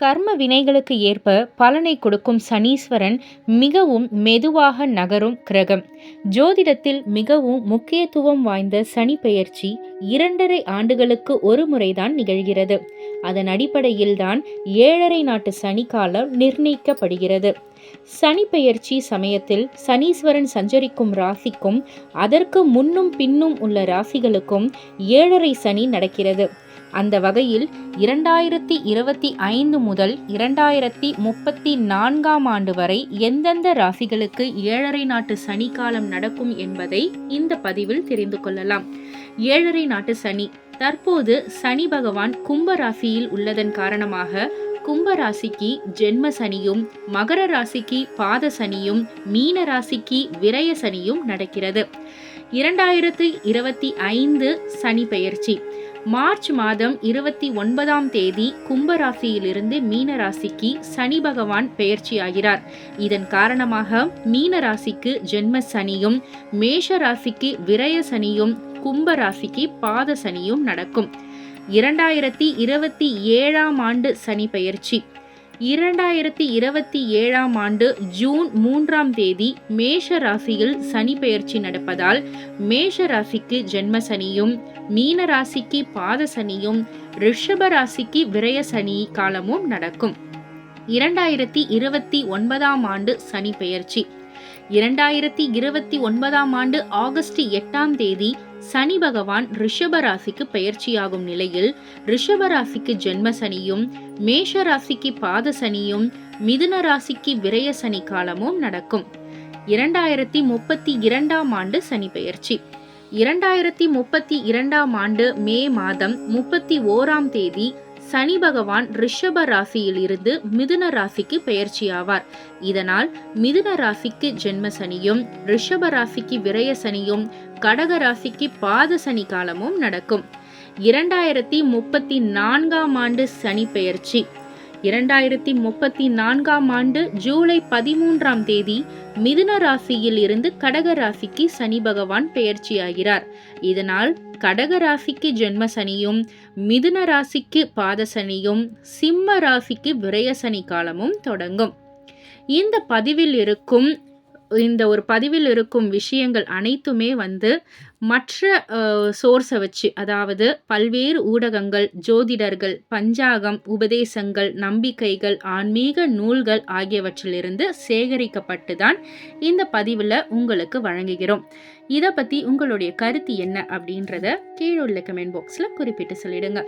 கர்ம வினைகளுக்கு ஏற்ப பலனை கொடுக்கும் சனீஸ்வரன் மிகவும் மெதுவாக நகரும் கிரகம். ஜோதிடத்தில் மிகவும் முக்கியத்துவம் வாய்ந்த சனி பெயர்ச்சி இரண்டரை ஆண்டுகளுக்கு ஒரு முறைதான் நிகழ்கிறது. அதன் அடிப்படையில்தான் ஏழரை நாட்டு சனி காலம் நிர்ணயிக்கப்படுகிறது. சனி பெயர்ச்சி சமயத்தில் சனீஸ்வரன் சஞ்சரிக்கும் ராசிக்கும் அதற்கு முன்னும் பின்னும் உள்ள ராசிகளுக்கும் ஏழரை சனி நடக்கிறது. அந்த வகையில் இரண்டாயிரத்தி இருபத்தி ஐந்து முதல் இரண்டாயிரத்தி முப்பத்தி நான்காம் ஆண்டு வரை எந்தெந்த ராசிகளுக்கு ஏழரை நாட்டு சனி காலம் நடக்கும் என்பதை இந்த பதிவில் தெரிந்து கொள்ளலாம். ஏழரை நாட்டு சனி. தற்போது சனி பகவான் கும்ப ராசியில் உள்ளதன் காரணமாக கும்ப ராசிக்கு ஜென்ம சனியும் மகர ராசிக்கு பாத சனியும் மீன ராசிக்கு விரய சனியும் நடக்கிறது. இரண்டாயிரத்தி இருபத்தி ஐந்து சனி பெயர்ச்சி. மார்ச் மாதம் இருபத்தி ஒன்பதாம் தேதி கும்பராசியிலிருந்து மீன ராசிக்கு சனி பகவான் பெயர்ச்சியாகிறார். இதன் காரணமாக மீன ராசிக்கு ஜென்ம சனியும் மேஷ ராசிக்கு விரய சனியும் கும்ப ராசிக்கு பாத சனியும் நடக்கும். இரண்டாயிரத்தி இருபத்தி ஏழாம் ஆண்டு சனி பெயர்ச்சி. இரண்டாயிரத்தி இருபத்தி ஏழாம் ஆண்டு ஜூன் மூன்றாம் தேதி மேஷ ராசியில் சனி பெயர்ச்சி நடப்பதால் மேஷ ராசிக்கு ஜென்ம சனியும் மீன ராசிக்கு பாத சனியும் ரிஷப ராசிக்கு விரய சனி காலமும் நடக்கும். இரண்டாயிரத்தி இருபத்தி ஒன்பதாம் ஆண்டு சனி பெயர்ச்சி. இரண்டாயிரத்தி இருபத்தி ஒன்பதாம் ஆண்டு ஆகஸ்ட் எட்டாம் தேதி சனி பகவான் ரிஷபராசிக்கு பெயர்ச்சியாகும் நிலையில் ரிஷபராசிக்கு ஜென்ம சனியும் மேஷ ராசிக்கு பாத சனியும் மிதுன ராசிக்கு விரய சனி காலமும் நடக்கும். இரண்டாயிரத்தி முப்பத்தி இரண்டாம் ஆண்டு சனி பெயர்ச்சி இரண்டாயிரத்தி முப்பத்தி இரண்டாம் ஆண்டு மே மாதம் முப்பத்தி ஓராம் தேதி சனி பகவான் ரிஷப ராசியில் இருந்து மிதுன ராசிக்கு பெயர்ச்சியாவார். இதனால் மிதுன ராசிக்கு ஜென்ம சனியும் ரிஷப ராசிக்கு விரய சனியும் கடக ராசிக்கு பாத சனி காலமும் நடக்கும். இரண்டாயிரத்தி முப்பத்தி நான்காம் ஆண்டு சனி பெயர்ச்சி. இரண்டாயிரத்தி முப்பத்தி நான்காம் ஆண்டு ஜூலை பதிமூன்றாம் தேதி மிதுன ராசியில் இருந்து கடக ராசிக்கு சனி பகவான் பெயர்ச்சியாகிறார். இதனால் கடக ராசிக்கு ஜென்ம சனியும் மிதுன ராசிக்கு பாத சனியும் சிம்ம ராசிக்கு விரய சனி காலமும் தொடங்கும். இந்த பதிவில் இருக்கும் இந்த ஒரு பதிவில் இருக்கும் விஷயங்கள் அனைத்துமே வந்து மற்ற சோர்ஸை வச்சு அதாவது பல்வேறு ஊடகங்கள் ஜோதிடர்கள் பஞ்சாகம் உபதேசங்கள் நம்பிக்கைகள் ஆன்மீக நூல்கள் ஆகியவற்றிலிருந்து சேகரிக்கப்பட்டு தான் இந்த பதிவில் உங்களுக்கு வழங்குகிறோம். இதை பற்றி உங்களுடைய கருத்து என்ன அப்படின்றத கீழே உள்ள கமெண்ட் பாக்ஸில் குறிப்பிட்டு சொல்லிடுங்க.